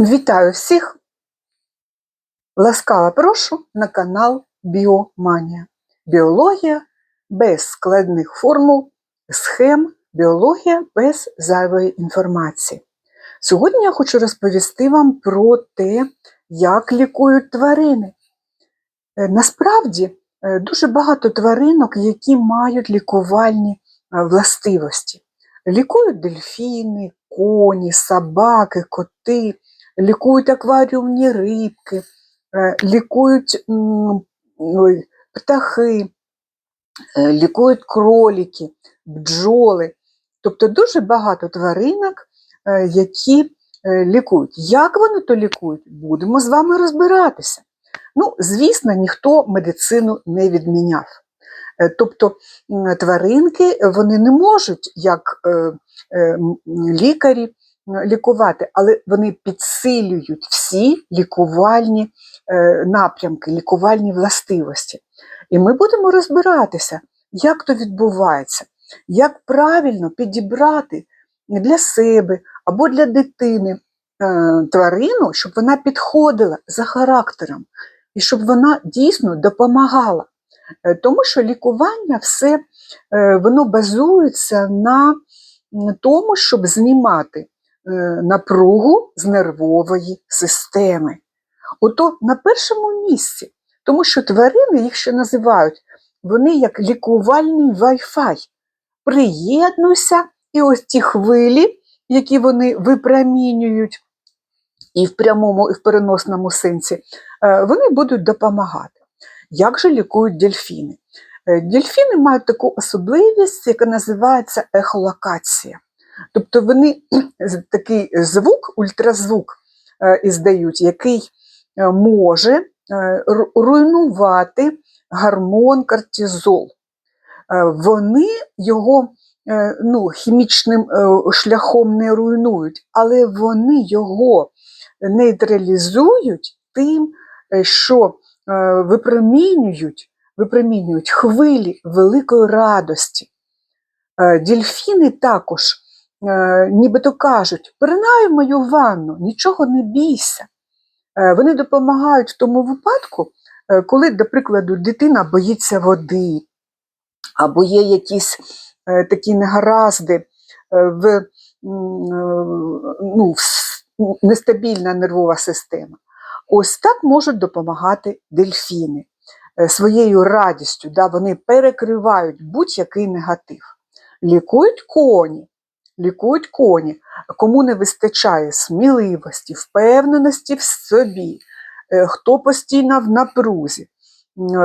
Вітаю всіх! Ласкаво прошу на канал Біоманія. Біологія без складних формул, схем, біологія без зайвої інформації. Сьогодні я хочу розповісти вам про те, як лікують тварини. Е, Насправді е, дуже багато тваринок, які мають лікувальні е, властивості. Лікують дельфіни, коні, собаки, коти, лікують акваріумні рибки, е, лікують птахи, е, лікують кроліки, бджоли. Тобто дуже багато тваринок, е, які лікують. Як вони то лікують, будемо з вами розбиратися. Ну, звісно, ніхто медицину не відміняв. Тобто тваринки вони не можуть, як лікарі, лікувати, але вони підсилюють всі лікувальні е, напрямки, лікувальні властивості. І ми будемо розбиратися, як то відбувається, як правильно підібрати для себе або для дитини е, тварину, щоб вона підходила за характером і щоб вона дійсно допомагала. Е, Тому що лікування все е, воно базується на тому, щоб знімати е, напругу з нервової системи. Ото на першому місці, тому що тварини, їх ще називають, вони як лікувальний Wi-Fi. Приєднуйся, і ось ті хвилі, які вони випромінюють і в прямому, і в переносному сенсі, е, вони будуть допомагати. Як же лікують дельфіни? Е, Дельфіни мають таку особливість, яка називається ехолокація. Тобто вони такий звук, ультразвук е, іздають, який е, може е, руйнувати гормон кортизол. Вони його ну, хімічним шляхом не руйнують, але вони його нейтралізують тим, що випромінюють, випромінюють хвилі великої радості. Дельфіни також нібито кажуть, пиринай в мою ванну, нічого не бійся. Е, Вони допомагають в тому випадку, е, коли, до прикладу, дитина боїться води, або є якісь е, такі негаразди е, в, е, ну, нестабільна нервова система. Ось так можуть допомагати дельфіни Е, своєю радістю. Да, вони перекривають будь-який негатив. Лікують коні, лікують коні, кому не вистачає сміливості, впевненості в собі, е, хто постійно в напрузі.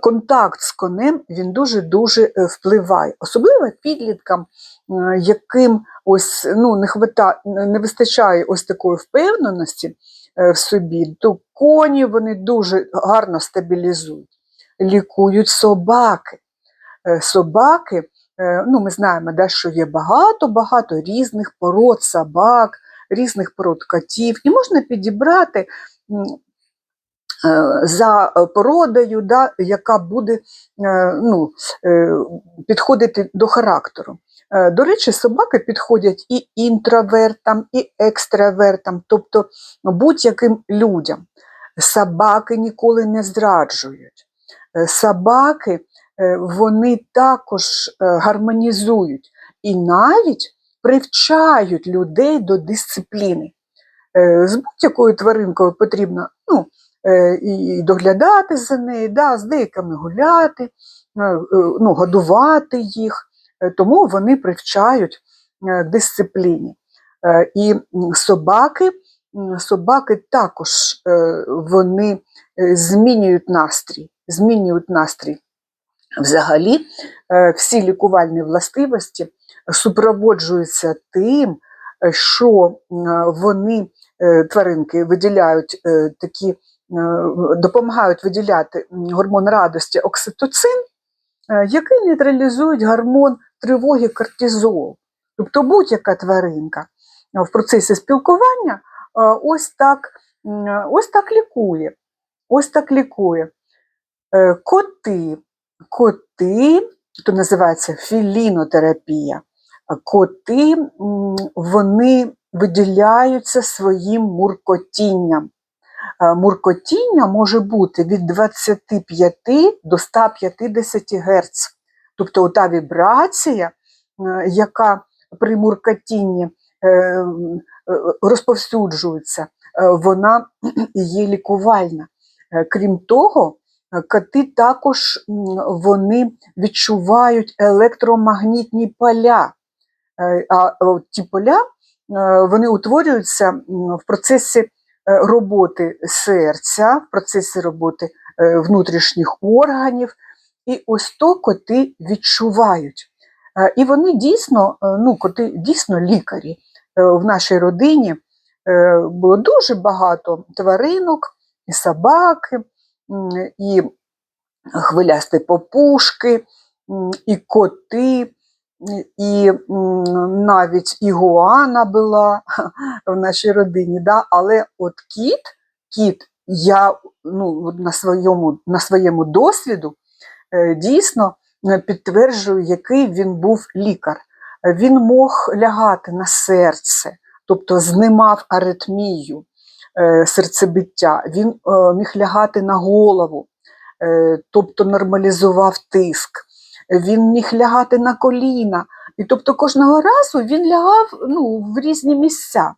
Контакт з конем він дуже-дуже е, впливає, особливо підліткам, е, яким ось ну, не, хвата, не вистачає ось такої впевненості в собі, то коні вони дуже гарно стабілізують. Лікують собаки. Собаки, ну ми знаємо, да, що є багато-багато різних пород собак, різних пород котів, і можна підібрати е, за е, породою, да, яка буде е, ну, е, підходити до характеру. Е, До речі, собаки підходять і інтровертам, і екстравертам, тобто будь-яким людям. Собаки ніколи не зраджують. Е, Собаки е, вони також е, гармонізують і навіть привчають людей до дисципліни. Е, З будь-якою тваринкою потрібно ну, е, і доглядати за нею, да, з деякими гуляти, е, е, ну, годувати їх, Е, тому вони привчають е, дисципліні. Е, І собаки, собаки також е, вони е, змінюють настрій, змінюють настрій. Взагалі, е, всі лікувальні властивості супроводжуються тим, е, що е, вони, тваринки, виділяють такі, допомагають виділяти гормон радості окситоцин, який нейтралізують гормон тривоги кортизол. Тобто будь-яка тваринка в процесі спілкування ось так, ось так лікує. Ось так лікує. Коти, коти, то називається філінотерапія. Коти вони виділяються своїм муркотінням. Муркотіння може бути від 25 до 150 Гц. Тобто та вібрація, е, яка при муркотінні е, е, розповсюджується, вона є лікувальна. Крім того, коти також вони відчувають електромагнітні поля. Е, А ті поля е, вони утворюються в процесі е, роботи серця, в процесі роботи е, внутрішніх органів. І ось то коти відчувають. Е, І вони дійсно, е, ну, коти дійсно лікарі. Е, В нашій родині е, було дуже багато тваринок, і собаки, і хвилясті попушки, і коти, і навіть ігуана була в нашій родині. Да? Але от кіт, кіт, я ну, на, своєму, на своєму досвіду е, дійсно е, підтверджую, який він був лікар. Він мог лягати на серце, тобто знімав аритмію серцебиття, він е, міг лягати на голову, е, тобто нормалізував тиск. Він міг лягати на коліна. І тобто кожного разу він лягав ну, в різні місця.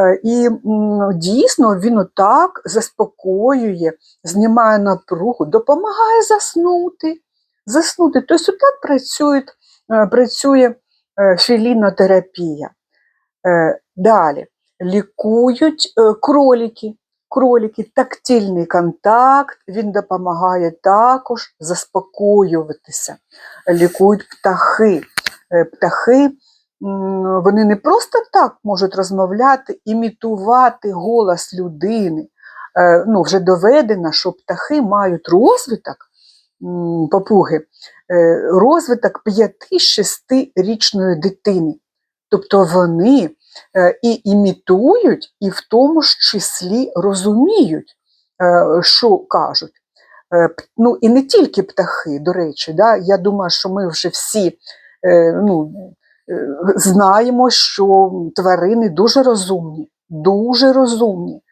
Е, І дійсно він отак заспокоює, знімає напругу, допомагає заснути. заснути. Тобто так працює, е, працює е, філінотерапія. Е, Далі лікують е, кроліки. Кроліки, тактильний контакт, він допомагає також заспокоюватися. Лікують птахи. Е, Птахи вони не просто так можуть розмовляти, імітувати голос людини. Е, Ну, вже доведено, що птахи мають розвиток попуги, розвиток 5-6 річної дитини. Тобто вони і імітують, і в тому ж числі розуміють, е, що кажуть. Е, Ну, і не тільки птахи, до речі, да? я думаю, що ми вже всі е, ну, е, знаємо, що тварини дуже розумні, дуже розумні.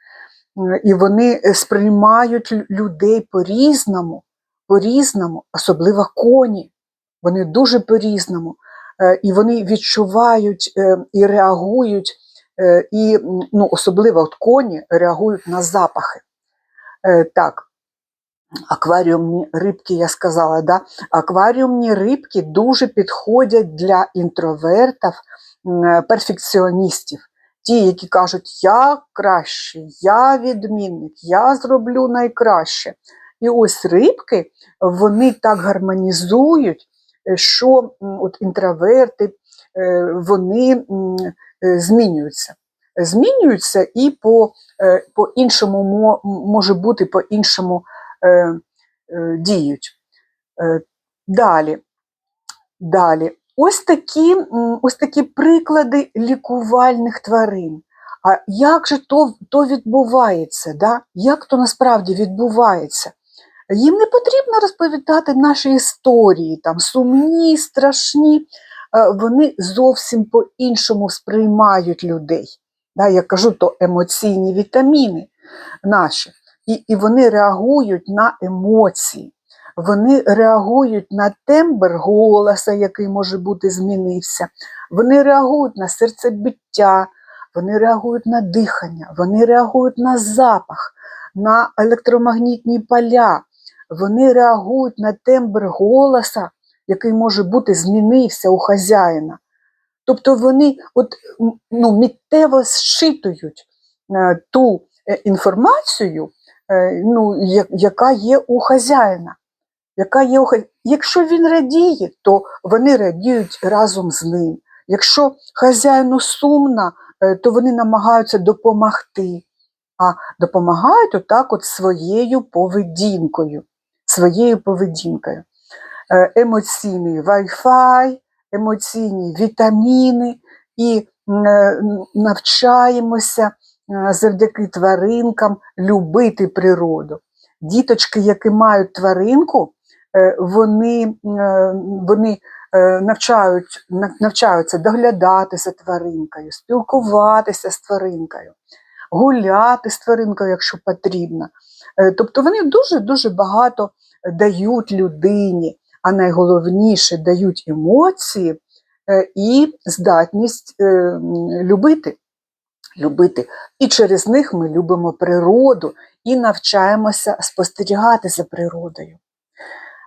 Е, І вони е, сприймають людей по-різному, по-різному, особливо коні. Вони дуже по-різному. Е, І вони відчувають е, і реагують, е, і ну, особливо от коні реагують на запахи. Так, акваріумні рибки, я сказала, да? акваріумні рибки дуже підходять для інтровертів, перфекціоністів. Ті, які кажуть, я краще, я відмінник, я зроблю найкраще. І ось рибки, вони так гармонізують, що от інтроверти, е, вони е, змінюються. Змінюються і по, е, по іншому може бути по-іншому е, е, діють. Далі. Далі. Ось такі, ось такі приклади лікувальних тварин. А як же то, то відбувається? Да? Як то насправді відбувається? Їм не потрібно розповідати наші історії, там сумні, страшні. Е, Вони зовсім по-іншому сприймають людей. Да, я кажу, то емоційні вітаміни наші. І, і вони реагують на емоції. Вони реагують на тембр голоса, який може бути змінився. Вони реагують на серцебиття, вони реагують на дихання, вони реагують на запах, на електромагнітні поля. Вони реагують на тембр голоса, який може бути змінився у хазяїна. Тобто вони от, ну, миттєво зчитують е, ту е, інформацію, е, ну, яка є у хазяїна. Яка є у хазя- Якщо він радіє, то вони радіють разом з ним. Якщо хазяїну сумно, то вони намагаються допомогти. А допомагають отак от своєю поведінкою. Своєю поведінкою. Е, Емоційний Wi-Fi, емоційні вітаміни і е, навчаємося е, завдяки тваринкам любити природу. Діточки, які мають тваринку, вони, вони навчають, навчаються доглядати за тваринкою, спілкуватися з тваринкою, гуляти з тваринкою, якщо потрібно. Е, Тобто вони дуже-дуже багато дають людині, а найголовніше дають емоції е, і здатність е, любити. Любити. І через них ми любимо природу і навчаємося спостерігати за природою.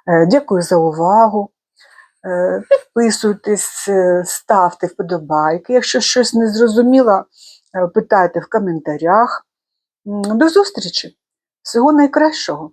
Е, Дякую за увагу. Е, Підписуйтесь, е, ставте вподобайки. Якщо щось не зрозуміло, е, питайте в коментарях. До зустрічі! Всього найкращого!